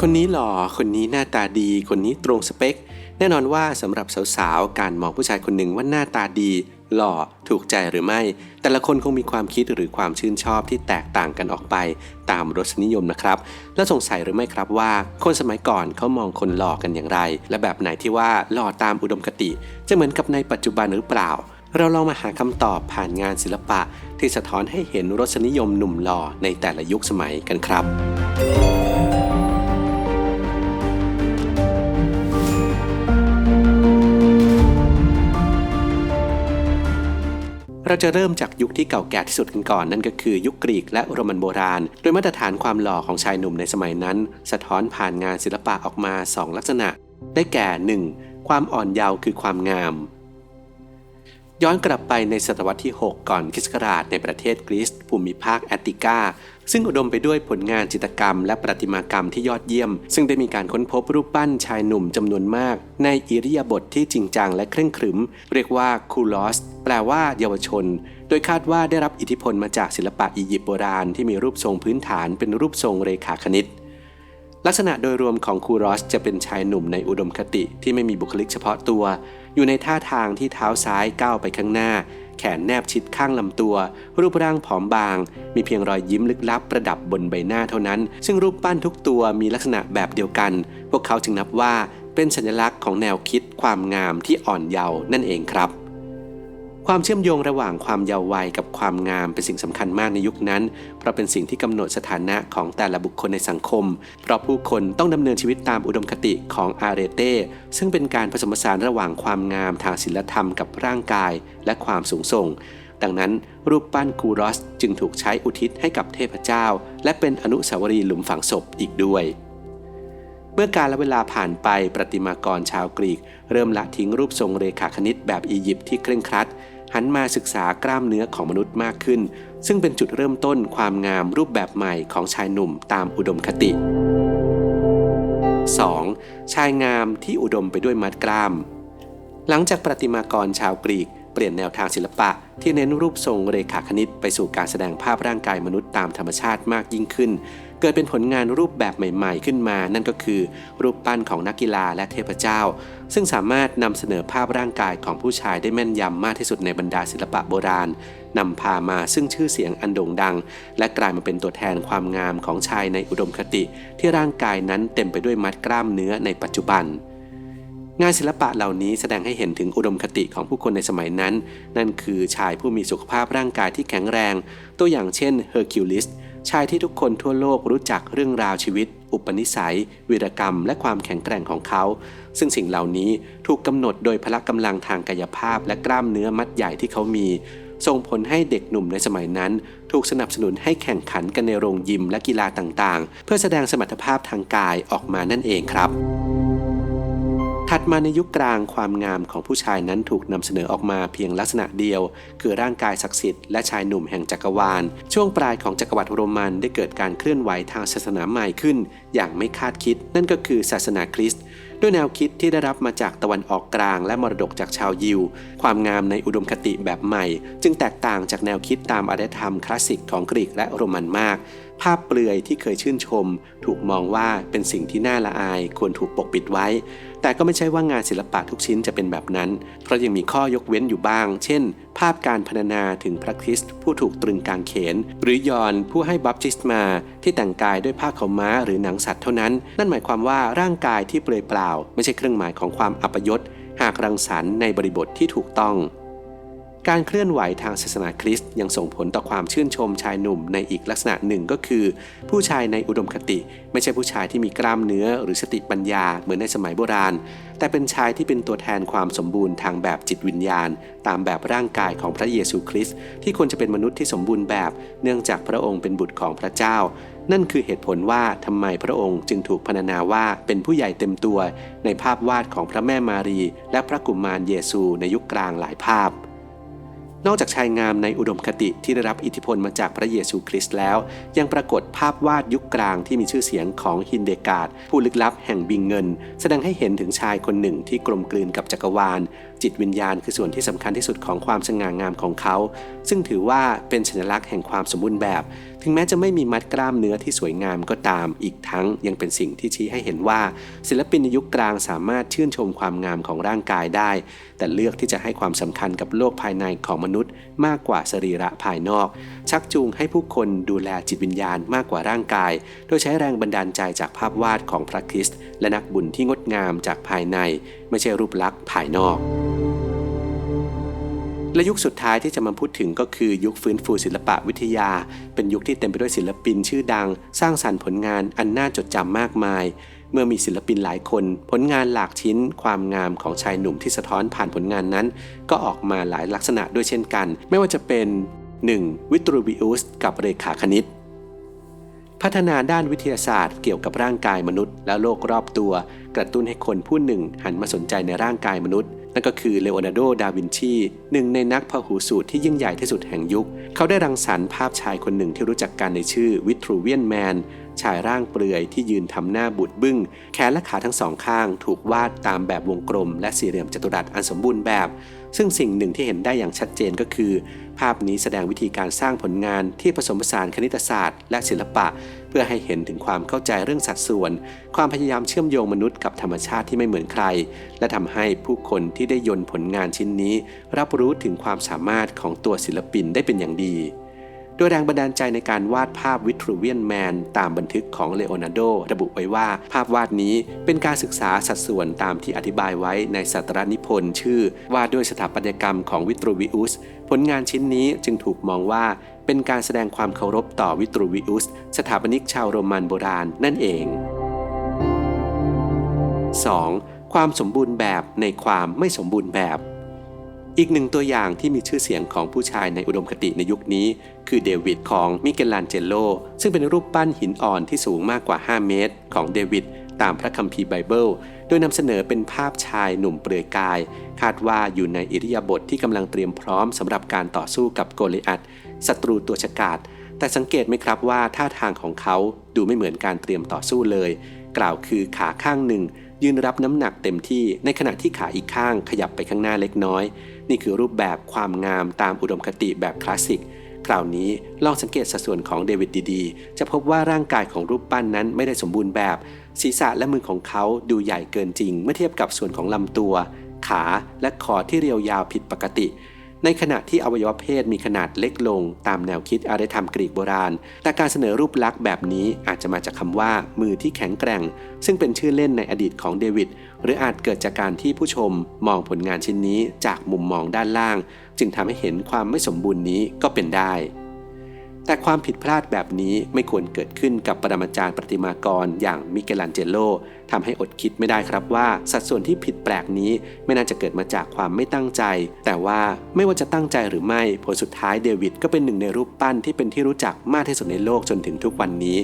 คนนี้หล่อ คนนี้หน้าตาดี คนนี้ตรงสเปค แน่นอนว่าสำหรับสาวๆ การมองผู้ชายคนหนึ่งว่าหน้าตาดี หล่อ ถูกใจหรือไม่ แต่ละคนคงมีความคิดหรือความชื่นชอบที่แตกต่างกันออกไป ตามรสนิยมนะครับ แล้วสงสัยหรือไม่ครับว่า คนสมัยก่อนเขามองคนหล่อกันอย่างไร และแบบไหนที่ว่าหล่อตามอุดมคติ จะเหมือนกับในปัจจุบันหรือเปล่าเราลองมาหาคำตอบผ่านงานศิลปะ ที่สะท้อนให้เห็นรสนิยมหนุ่มหล่อในแต่ละยุคสมัยกันครับ เราจะเริ่มจากยุคที่เก่าแก่ที่สุดกันก่อนนั่นก็คือยุคกรีกและโรมันโบราณ โดยมาตรฐานความหล่อของชายหนุ่มในสมัยนั้น สะท้อนผ่านงานศิลปะออกมา 2 ลักษณะ ได้แก่ 1. ความอ่อนเยาว์คือความงาม ย้อนกลับไปในศตวรรษที่ 6 ก่อนคริสต์ศักราชในประเทศกรีซภูมิภาคแอตติกา ซึ่งอุดมไปด้วยผลงานจิตรกรรม และประติมากรรมที่ยอดเยี่ยม ซึ่งได้มีการค้นพบรูปปั้นชายหนุ่มจำนวนมาก ในอิริยาบถทที่จริงจังและเคร่งครึม เรียกว่าคูลอสแปลว่าเยาวชน โดยคาดว่าได้รับอิทธิพลมาจากศิลปะอียิปต์โบราณที่มีรูปทรงพื้นฐานเป็นรูปทรงเรขาคณิต ลักษณะโดยรวมของคูรอสจะเป็นชายหนุ่มในอุดมคติที่ไม่มีบุคลิกเฉพาะตัว อยู่ในท่าทางที่เท้าซ้ายก้าวไปข้างหน้า แขนแนบชิดข้างลำตัว รูปร่างผอมบาง มีเพียงรอยยิ้มลึกลับประดับบนใบหน้าเท่านั้น ซึ่งรูปปั้นทุกตัวมีลักษณะแบบเดียวกัน พวกเขาจึงนับว่าเป็นสัญลักษณ์ของแนวคิดความงามที่อ่อนเยาว์นั่นเองครับ ความเชื่อมโยงระหว่างความเยาว์วัยกับความงามเป็นสิ่งสำคัญมากในยุคนั้น เพราะเป็นสิ่งที่กำหนดสถานะของแต่ละบุคคลในสังคม เพราะผู้คนต้องดำเนินชีวิตตามอุดมคติของอาเรเต้ซึ่งเป็นการผสมผสานระหว่างความงามทางศิลธรรมกับร่างกายและความสูงส่ง ดังนั้นรูปปั้นคูรอสจึงถูกใช้อุทิศให้กับเทพเจ้า และเป็นอนุสาวรีย์หลุมฝังศพอีกด้วย เมื่อการและเวลาผ่านไปประติมากรชาวกรีก เริ่มละทิ้งรูปทรงเรขาคณิตแบบอียิปต์ที่เคร่งครัด หันมาศึกษากล้ามเนื้อของมนุษย์มากขึ้น ซึ่งเป็นจุดเริ่มต้นความงามรูปแบบใหม่ของชายหนุ่มตามอุดมคติ 2. ชายงามที่อุดมไปด้วยมัดกล้าม หลังจากประติมากรชาวกรีก เปลี่ยนแนวทางศิลปะ ที่เน้นรูปทรงเรขาคณิต ไปสู่การแสดงภาพร่างกายมนุษย์ตามธรรมชาติมากยิ่งขึ้น เกิดเป็นผลงานรูปแบบใหม่ๆ ขึ้นมา นั่นก็คือ รูปปั้นของนักกีฬาและเทพเจ้า ซึ่งสามารถนำเสนอภาพร่างกายของผู้ชายได้แม่นยำมากที่สุดในบรรดาศิลปะโบราณนำพามาซึ่งชื่อเสียงอันโด่งดัง และกลายมาเป็นตัวแทนความงามของชายในอุดมคติ ที่ร่างกายนั้นเต็มไปด้วยมัดกล้ามเนื้อในปัจจุบัน งานศิลปะเหล่านี้แสดงให้เห็นถึงอุดมคติของผู้คนในสมัยนั้น นั่นคือชายผู้มีสุขภาพร่างกายที่แข็งแรง ตัวอย่างเช่นเฮอร์คิวลิสชายที่ทุกคนทั่วโลกรู้จักเรื่องราวชีวิต อุปนิสัย วีรกรรม และความแข็งแกร่งของเขา ซึ่งสิ่งเหล่านี้ถูกกำหนดโดยพละกำลังทางกายภาพ และกล้ามเนื้อมัดใหญ่ที่เขามี ส่งผลให้เด็กหนุ่มในสมัยนั้น ถูกสนับสนุนให้แข่งขันกันในโรงยิมและกีฬาต่างๆ เพื่อแสดงสมรรถภาพทางกายออกมานั่นเองครับ ถัดมาในยุคกลางความงามของผู้ชายนั้นถูกนำเสนอออกมาเพียงลักษณะเดียว คือร่างกายศักดิ์สิทธิ์และชายหนุ่มแห่งจักรวาล ช่วงปลายของจักรวรรดิโรมันได้เกิดการเคลื่อนไหวทางศาสนาใหม่ขึ้น อย่างไม่คาดคิด นั่นก็คือศาสนาคริสต์ด้วยแนวคิดที่ได้รับมาจากตะวันออกกลาง และมรดกจากชาวยิว ความงามในอุดมคติแบบใหม่ จึงแตกต่างจากแนวคิดตามอารยธรรมคลาสสิกของกรีกและโรมันมาก ภาพเปลือยที่เคยชื่นชม ถูกมองว่าเป็นสิ่งที่น่าละอายควรถูกปกปิดไว้ แต่ก็ไม่ใช่ว่างานศิลปะทุกชิ้นจะเป็นแบบนั้น เพราะยังมีข้อยกเว้นอยู่บ้าง เช่น ภาพการพรรณนาถึงพระคริสต์ผู้ถูกตรึงกางเขน หรือยอนผู้ให้บัพติสมา ที่แต่งกายด้วยผ้าขาวม้าหรือหนังสัตว์เท่านั้น นั่นหมายความว่าร่างกายที่เปลือยเปล่า ไม่ใช่เครื่องหมายของความอัปยศหากรังสรรค์ในบริบทที่ถูกต้อง การเคลื่อนไหวทางศาสนาคริสต์ยังส่งผลต่อความชื่นชมชายหนุ่มในอีกลักษณะหนึ่งก็คือ ผู้ชายในอุดมคติ ไม่ใช่ผู้ชายที่มีกล้ามเนื้อหรือสติปัญญาเหมือนในสมัยโบราณ แต่เป็นชายที่เป็นตัวแทนความสมบูรณ์ทางแบบจิตวิญญาณ ตามแบบร่างกายของพระเยซูคริสต์ที่ควรจะเป็นมนุษย์ที่สมบูรณ์แบบ เนื่องจากพระองค์เป็นบุตรของพระเจ้า นั่นคือเหตุผลว่าทำไมพระองค์จึงถูกพรรณนาว่าเป็นผู้ใหญ่เต็มตัว ในภาพวาดของพระแม่มารี และพระกุมารเยซูในยุคกลางหลายภาพ นอกจากชายงามในอุดมคติที่ได้รับอิทธิพลมาจากพระเยซูคริสต์แล้ว ยังปรากฏภาพวาดยุคกลางที่มีชื่อเสียงของฮินเดกาดผู้ลึกลับแห่งบิงเงิน แสดงให้เห็นถึงชายคนหนึ่งที่กลมกลืนกับจักรวาล จิตวิญญาณคือส่วนที่สำคัญที่สุดของความสง่างามของเขา ซึ่งถือว่าเป็นสัญลักษณ์แห่งความสมบูรณ์แบบ ถึงแม้จะไม่มีมัดกล้ามเนื้อที่สวยงามก็ตาม อีกทั้งยังเป็นสิ่งที่ชี้ให้เห็นว่า ศิลปินในยุคกลางสามารถชื่นชมความงามของร่างกายได้ แต่เลือกที่จะให้ความสำคัญกับโลกภายในของมนุษย์ มากกว่าสรีระภายนอก ชักจูงให้ผู้คนดูแลจิตวิญญาณมากกว่าร่างกาย โดยใช้แรงบันดาลใจจากภาพวาดของพระคริสต์และนักบุญที่งดงามจากภายใน ไม่ใช่รูปลักษณ์ภายนอก และยุคสุดท้ายที่จะมาพูดถึงก็คือยุคฟื้นฟูศิลปะวิทยา เป็นยุคที่เต็มไปด้วยศิลปินชื่อดัง สร้างสรรค์ผลงานอันน่าจดจำมากมายเมื่อมีศิลปินหลายคน ผลงานหลากชิ้น ความงามของชายหนุ่มที่สะท้อนผ่านผลงานนั้น ก็ออกมาหลายลักษณะด้วยเช่นกัน ไม่ว่าจะเป็น 1. วิตรูวิอุสกับเรขาคณิต พัฒนาด้านวิทยาศาสตร์เกี่ยวกับร่างกายมนุษย์ และโลกรอบตัว กระตุ้นให้คนผู้หนึ่งหันมาสนใจในร่างกายมนุษย์ นั่นก็คือเลโอนาร์โด ดาวินชี หนึ่งในนักพหูสูตรที่ยิ่งใหญ่ที่สุดแห่งยุค เขาได้รังสรรค์ภาพชายคนหนึ่งที่รู้จักกันในชื่อวิทรูเวียนแมน ชายร่างเปลือยที่ยืนทำหน้าบูดบึ้ง แขนและขาทั้งสองข้างถูกวาดตามแบบวงกลม และสี่เหลี่ยมจัตุรัสอันสมบูรณ์แบบ ซึ่งสิ่งหนึ่งที่เห็นได้อย่างชัดเจนก็คือ ภาพนี้แสดงวิธีการสร้างผลงานที่ผสมผสานคณิตศาสตร์ และศิลปะ เพื่อให้เห็นถึงความเข้าใจเรื่องสัดส่วน ความพยายามเชื่อมโยงมนุษย์กับธรรมชาติที่ไม่เหมือนใคร และทำให้ผู้คนที่ได้ยนต์ผลงานชิ้นนี้ รับรู้ถึงความสามารถของตัวศิลปินได้เป็นอย่างดี โดยแรงบันดาลใจในการวาดภาพวิทรูเวียนแมนตามบันทึกของเลโอนาร์โด ระบุไว้ว่า ภาพวาดนี้เป็นการศึกษาสัดส่วนตามที่อธิบายไว้ในสัตรนิพนธ์ชื่อว่าด้วยสถาปัตยกรรมของวิตรูวิอุส ผลงานชิ้นนี้จึงถูกมองว่าเป็นการแสดงความเคารพต่อวิตรูวิอุส สถาปนิกชาวโรมันโบราณนั่นเอง 2. ความสมบูรณ์แบบในความไม่สมบูรณ์แบบ อีกหนึ่งตัวอย่างที่มีชื่อเสียงของผู้ชายในอุดมคติในยุคนี้ คือเดวิดของมิเกลานเจโล ซึ่งเป็นรูปปั้นหินอ่อนที่สูงมากกว่า 5 เมตร ของเดวิดตามพระคัมภีร์ไบเบิล โดยนำเสนอเป็นภาพชายหนุ่มเปลือยกาย คาดว่าอยู่ในอิริยาบถทที่กำลังเตรียมพร้อมสำหรับการต่อสู้กับโกลิอัตศัตรูตัวฉกาจแต่สังเกตไหมครับว่าท่าทางของเขาดูไม่เหมือนการเตรียมต่อสู้เลย กล่าวคือขาข้างหนึ่ง ยืนรับน้ำหนักเต็มที่ในขณะที่ขาอีกข้างขยับไปข้างหน้าเล็กน้อย นี่คือรูปแบบความงามตามอุดมคติแบบคลาสสิกคราวนี้ลองสังเกตสัดส่วนของเดวิดดีๆ จะพบว่าร่างกายของรูปปั้นนั้นไม่ได้สมบูรณ์แบบ ศีรษะและมือของเขาดูใหญ่เกินจริง เมื่อเทียบกับส่วนของลำตัว ขาและคอที่เรียวยาวผิดปกติ ในขณะที่อวัยวะเพศมีขนาดเล็กลง ตามแนวคิดอารยธรรมกรีกโบราณ แต่การเสนอรูปลักษณ์แบบนี้อาจจะมาจากคำว่า มือที่แข็งแกร่ง ซึ่งเป็นชื่อเล่นในอดีตของเดวิด หรืออาจเกิดจากการที่ผู้ชมมองผลงานชิ้นนี้จากมุมมองด้านล่าง จึงทำให้เห็นความไม่สมบูรณ์นี้ก็เป็นได้ แต่ความผิดพลาดแบบนี้ไม่ควรเกิดขึ้นกับปรมาจารย์ประติมากรอย่างมิเกลันเจโลทำให้อดคิดไม่ได้ครับว่า สัดส่วนที่ผิดแปลกนี้ไม่น่าจะเกิดมาจากความไม่ตั้งใจ แต่ว่าไม่ว่าจะตั้งใจหรือไม่ผลสุดท้ายเดวิดก็เป็นหนึ่งในรูปปั้นที่เป็นที่รู้จักมากที่สุดในโลกจนถึงทุกวันนี้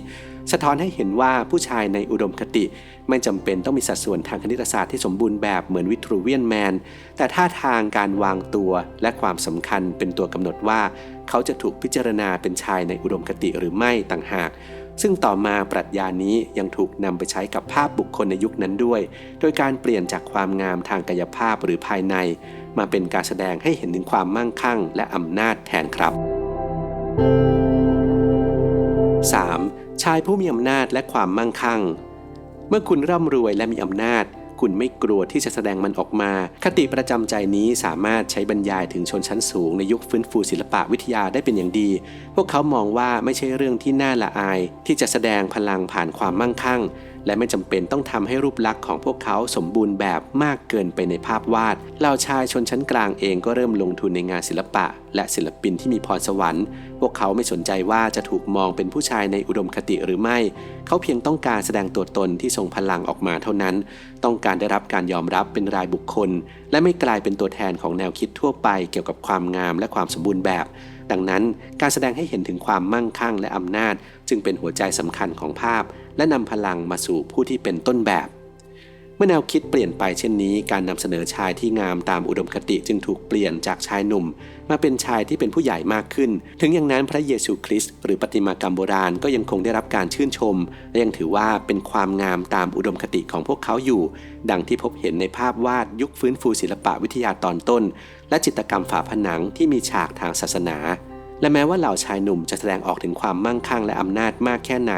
สะท้อนให้เห็นว่าผู้ชายในอุดมคติ ไม่จำเป็นต้องมีสัดส่วนทางคณิตศาสตร์ที่สมบูรณ์แบบเหมือนวิทรูเวียนแมน แต่ท่าทางการวางตัวและความสำคัญเป็นตัวกำหนดว่าเขาจะถูกพิจารณาเป็นชายในอุดมคติหรือไม่ต่างหาก ซึ่งต่อมาปรัชญานี้ยังถูกนำไปใช้กับภาพบุคคลในยุคนั้นด้วย โดยการเปลี่ยนจากความงามทางกายภาพหรือภายใน มาเป็นการแสดงให้เห็นถึงความมั่งคั่ง และอำนาจแทนครับ 3. ชายผู้มีอำนาจและความมั่งคั่ง เมื่อคุณร่ำรวยและมีอำนาจ คุณไม่กลัวที่จะแสดงมันออกมา คติประจำใจนี้สามารถใช้บรรยายถึงชนชั้นสูงในยุคฟื้นฟูศิลปะวิทยาได้เป็นอย่างดี พวกเขามองว่าไม่ใช่เรื่องที่น่าละอาย ที่จะแสดงพลังผ่านความมั่งคั่ง และไม่จำเป็นต้องทำให้รูปลักษณ์ของพวกเขาสมบูรณ์แบบมากเกินไปในภาพวาดเหล่าชายชนชั้นกลางเองก็เริ่มลงทุนในงานศิลปะ และศิลปินที่มีพรสวรรค์ พวกเขาไม่สนใจว่าจะถูกมองเป็นผู้ชายในอุดมคติหรือไม่ เขาเพียงต้องการแสดงตัวตนที่ทรงพลังออกมาเท่านั้น ต้องการได้รับการยอมรับเป็นรายบุคคล และไม่กลายเป็นตัวแทนของแนวคิดทั่วไปเกี่ยวกับความงามและความสมบูรณ์แบบ ดังนั้นการแสดงให้เห็นถึงความมั่งคั่งและอำนาจ จึงเป็นหัวใจสำคัญของภาพ และนำพลังมาสู่ผู้ที่เป็นต้นแบบ เมื่อแนวคิดเปลี่ยนไปเช่นนี้ การนำเสนอชายที่งามตามอุดมคติจึงถูกเปลี่ยนจากชายหนุ่ม มาเป็นชายที่เป็นผู้ใหญ่มากขึ้น ถึงอย่างนั้นพระเยซูคริสต์หรือปฏิมากรรมโบราณก็ยังคงได้รับการชื่นชม และยังถือว่าเป็นความงามตามอุดมคติของพวกเขาอยู่ ดังที่พบเห็นในภาพวาดยุคฟื้นฟูศิลปะวิทยาตอนต้น และจิตรกรรมฝาผนังที่มีฉากทางศาสนา และแม้ว่าเหล่าชายหนุ่มจะแสดงออกถึงความมั่งคั่งและอำนาจมากแค่ไหน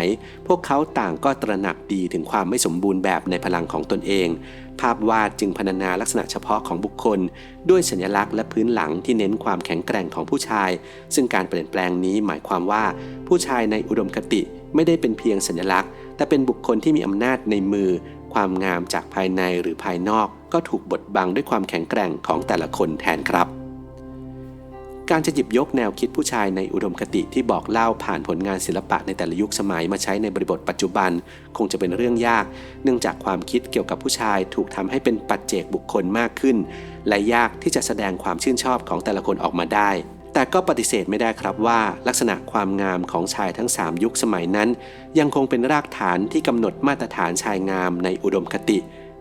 พวกเขาต่างก็ตระหนักดีถึงความไม่สมบูรณ์แบบในพลังของตนเอง ภาพวาดจึงพรรณนาลักษณะเฉพาะของบุคคล ด้วยสัญลักษณ์และพื้นหลังที่เน้นความแข็งแกร่งของผู้ชาย ซึ่งการเปลี่ยนแปลงนี้หมายความว่า ผู้ชายในอุดมคติไม่ได้เป็นเพียงสัญลักษณ์ แต่เป็นบุคคลที่มีอำนาจในมือ ความงามจากภายในหรือภายนอก ก็ถูกบดบังด้วยความแข็งแกร่งของแต่ละคนแทนครับ การจะหยิบยกแนวคิดผู้ชายในอุดมคติที่บอกเล่าผ่านผลงานศิลปะในแต่ละยุคสมัยมาใช้ในบริบทปัจจุบัน คงจะเป็นเรื่องยาก เนื่องจากความคิดเกี่ยวกับผู้ชายถูกทำให้เป็นปัจเจกบุคคลมากขึ้น และยากที่จะแสดงความชื่นชอบของแต่ละคนออกมาได้ แต่ก็ปฏิเสธไม่ได้ครับว่า ลักษณะความงามของชายทั้ง 3 ยุคสมัยนั้น ยังคงเป็นรากฐานที่กำหนดมาตรฐานชายงามในอุดมคติ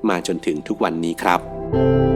มาจนถึงทุกวันนี้ครับ